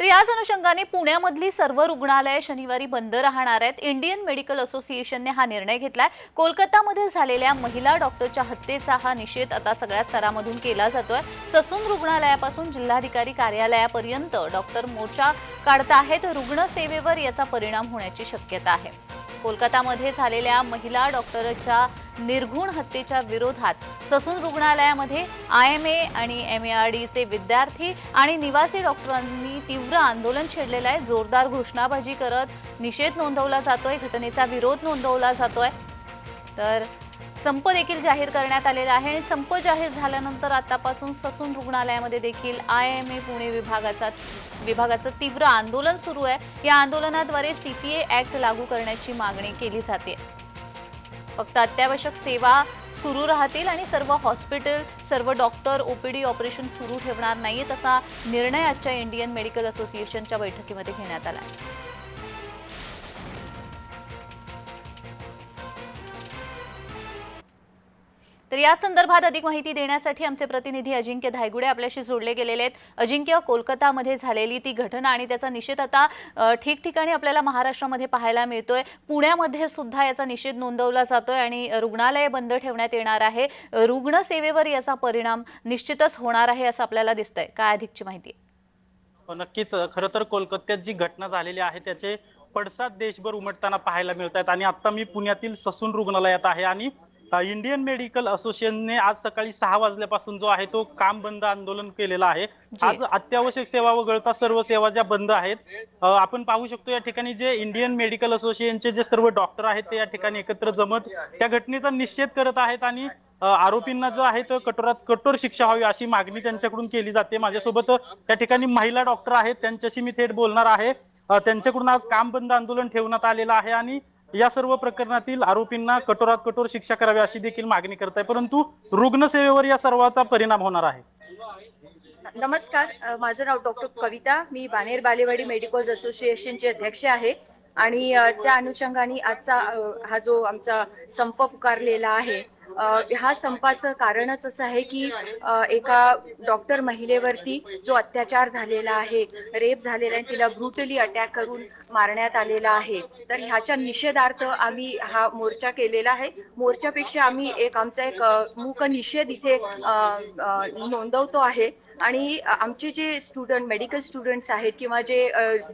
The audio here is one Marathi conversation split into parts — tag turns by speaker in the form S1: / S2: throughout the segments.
S1: तर याच अनुषंगाने पुण्यामधली सर्व रुग्णालये शनिवारी बंद राहणार आहेत. इंडियन मेडिकल असोसिएशनने हा निर्णय घेतलाय. कोलकातामध्ये झालेल्या महिला डॉक्टरच्या हत्येचा हा निषेध आता सगळ्या स्तरामधून केला जातोय. ससून रुग्णालयापासून जिल्हाधिकारी कार्यालयापर्यंत डॉक्टर मोर्चा काढताहेत रुग्णसेवेवर याचा परिणाम होण्याची शक्यता आहे. कोलकातामध्ये झालेल्या महिला डॉक्टरच्या निर्घुण हत्येच्या विरोधात ससून रुग्णालयामध्ये आय एम ए आणि एम ए आर डीचे विद्यार्थी आणि निवासी डॉक्टरांनी तीव्र आंदोलन छेडलेलं आहे. जोरदार घोषणाबाजी करत निषेध नोंदवला जातोय. घटनेचा विरोध नोंदवला जातोय. तर संप देखील जाहीर करण्यात आलेला आहे आणि संप जाहीर झाल्यानंतर आतापासून ससून रुग्णालयामध्ये देखील आय एम ए पुणे विभागाचा विभागाचं तीव्र आंदोलन सुरू आहे. या आंदोलनाद्वारे सी पी ए ऍक्ट लागू करण्याची मागणी केली जाते. फक्त अत्यावश्यक सेवा सुरू राहतील आणि सर्व हॉस्पिटल सर्व डॉक्टर ओपीडी ऑपरेशन सुरू ठेवणार नाहीत असा निर्णय आजच्या इंडियन मेडिकल असोसिएशनच्या बैठकीमध्ये घेण्यात आला आहे. तर या संदर्भात अधिक माहिती देण्यासाठी आमचे प्रतिनिधी अजिंक्य धायगुडे आपल्याशी जोडले गेलेले आहेत. अजिंक्य कोलकातामध्ये झालेली ती घटना आणि त्याचा निषेध आता ठिकठिकाणी आपल्याला महाराष्ट्रामध्ये पाहायला मिळतोय. पुण्यामध्ये सुद्धा याचा निषेध नोंदवला जातोय आणि रुग्णालय बंद ठेवण्यात येणार आहे. रुग्णसेवेवर याचा परिणाम निश्चितच होणार आहे असं आपल्याला दिसतंय. काय अधिकची माहिती?
S2: हो, नक्कीच. खरं तर कोलकात्यात जी घटना झालेली आहे त्याचे पडसाद देशभर उमटताना पाहायला मिळत आहेत आणि आता मी पुण्यातील ससून रुग्णालयात आहे आणि इंडियन मेडिकल असोसिएशनने आज सकाळी सहा वाजल्यापासून जो आहे तो काम बंद आंदोलन केलेलं आहे. आज अत्यावश्यक सेवा वगळता सर्व सेवा ज्या बंद आहेत आपण पाहू शकतो या ठिकाणी जे इंडियन मेडिकल असोसिएशनचे जे सर्व डॉक्टर आहेत ते या ठिकाणी एकत्र जमत त्या घटनेचा निषेध करत आहेत आणि आरोपींना जो आहे तो कठोरात कठोर शिक्षा व्हावी अशी मागणी त्यांच्याकडून केली जाते. माझ्यासोबत त्या ठिकाणी महिला डॉक्टर आहेत त्यांच्याशी मी थेट बोलणार आहे. त्यांच्याकडून आज काम बंद आंदोलन ठेवण्यात आलेलं आहे आणि या सर्व प्रकरणातील आरोपींना कठोरात कठोर शिक्षा करावी अशी देखील मागणी करत आहे परंतु रुग्णसेवेवर या सर्वाचा परिणाम होणार आहे.
S3: नमस्कार. माझं नाव डॉक्टर कविता. मी बानेर बालेवाडी मेडिकल असोसिएशनचे अध्यक्ष आहे. आणि त्या अनुषंगाने आजचा हा जो आमचा संप पुकारलेला आहे हा संपाचं कारणच असं आहे की एका डॉक्टर महिलेवरती जो अत्याचार झालेला आहे रेप झालेला आहे तिला ब्रुटली अटॅक करून मारण्यात आलेला आहे. तर ह्याच्या निषेधार्थ आम्ही हा मोर्चा केलेला आहे. मोर्चापेक्षा आम्ही एक आमचा एक मूक निषेध इथे नोंदवतो आहे. आणि आमचे जे स्टुडंट मेडिकल स्टुडंट्स आहेत किंवा जे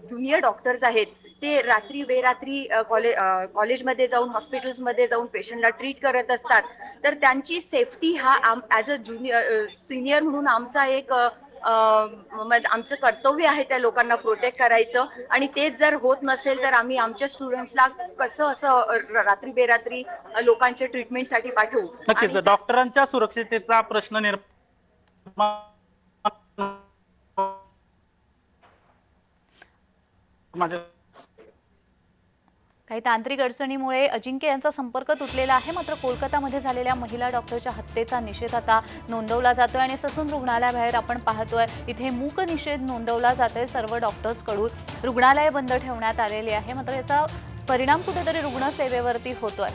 S3: ज्युनियर डॉक्टर्स आहेत ते रात्री बेरात्री कॉले कॉलेजमध्ये जाऊन हॉस्पिटल्समध्ये जाऊन पेशंटला ट्रीट करत असतात. तर त्यांची सेफ्टी हा आम ॲज अ ज्युनियर सिनियर म्हणून आमचा एक आमचं कर्तव्य आहे त्या लोकांना प्रोटेक्ट करायचं. आणि तेच जर होत नसेल तर आम्ही आमच्या स्टुडंट्सला कसं असं रात्री बेरात्री लोकांच्या ट्रीटमेंटसाठी पाठवू.
S2: नक्कीच. डॉक्टरांच्या सुरक्षिततेचा प्रश्न निर्माण माझ्या
S1: काही तांत्रिक अडचणीमुळे अजिंक्य यांचा संपर्क तुटलेला आहे. मात्र कोलकातामध्ये झालेल्या महिला डॉक्टरच्या हत्येचा निषेध आता नोंदवला जातोय आणि ससून रुग्णालयाबाहेर आपण पाहतोय इथे मूक निषेध नोंदवला जातोय सर्व डॉक्टर्सकडून रुग्णालय बंद ठेवण्यात आलेले आहे. मात्र याचा परिणाम कुठेतरी रुग्णसेवेवरती होतोय.